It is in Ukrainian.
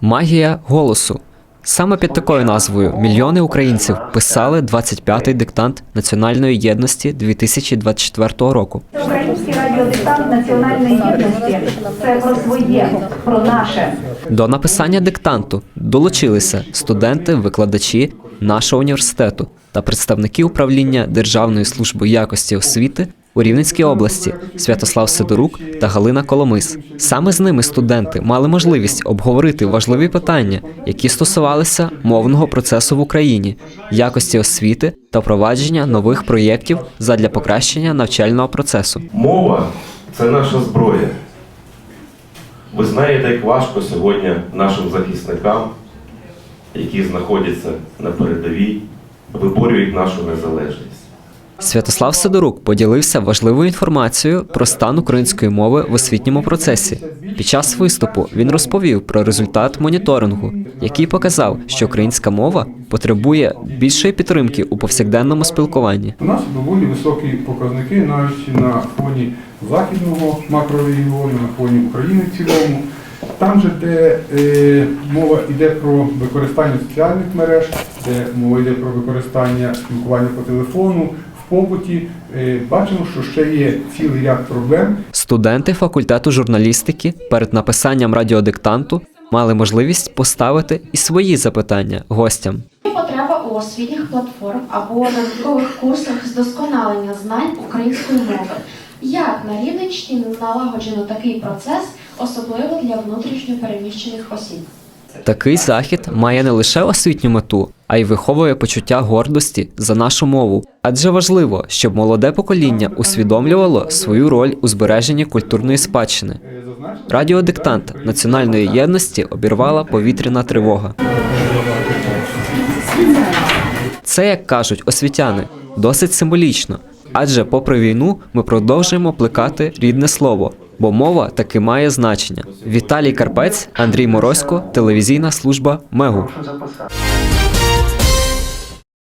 Магія голосу. Саме під такою назвою мільйони українців писали 25-й диктант національної єдності 2024 року. Український радіодиктант національної єдності це про своє, про наше. До написання диктанту долучилися студенти, викладачі нашого університету та представники управління Державної служби якості освіти у Рівненській області Святослав Сидорук та Галина Коломис. Саме з ними студенти мали можливість обговорити важливі питання, які стосувалися мовного процесу в Україні, якості освіти та впровадження нових проєктів задля покращення навчального процесу. Мова це наша зброя. Ви знаєте, як важко сьогодні нашим захисникам, які знаходяться на передовій, виборюють нашу незалежність. Святослав Сидорук поділився важливою інформацією про стан української мови в освітньому процесі. Під час виступу він розповів про результат моніторингу, який показав, що українська мова потребує більшої підтримки у повсякденному спілкуванні. У нас доволі високі показники навіть на фоні західного макрорегіону, на фоні України в цілому. Там же, де е, мова йде про використання соціальних мереж, де мова йде про використання спілкування по телефону, побуті, е, бачимо, що ще є цілий ряд проблем, Студенти факультету журналістики перед написанням радіодиктанту мали можливість поставити і свої запитання гостям. Потреба у освітніх платформ або додаткових курсах з досконалення знань української мови. Як на Рівненщині налагоджено такий процес, особливо для внутрішньо переміщених осіб? Такий захід має не лише освітню мету, а й виховує почуття гордості за нашу мову. Адже важливо, щоб молоде покоління усвідомлювало свою роль у збереженні культурної спадщини. Радіодиктант національної єдності обірвала повітряна тривога. Це, як кажуть освітяни, досить символічно. Адже, попри війну, ми продовжуємо плекати рідне слово, бо мова таки має значення. Віталій Карпець, Андрій Морозько, телевізійна служба Мегу.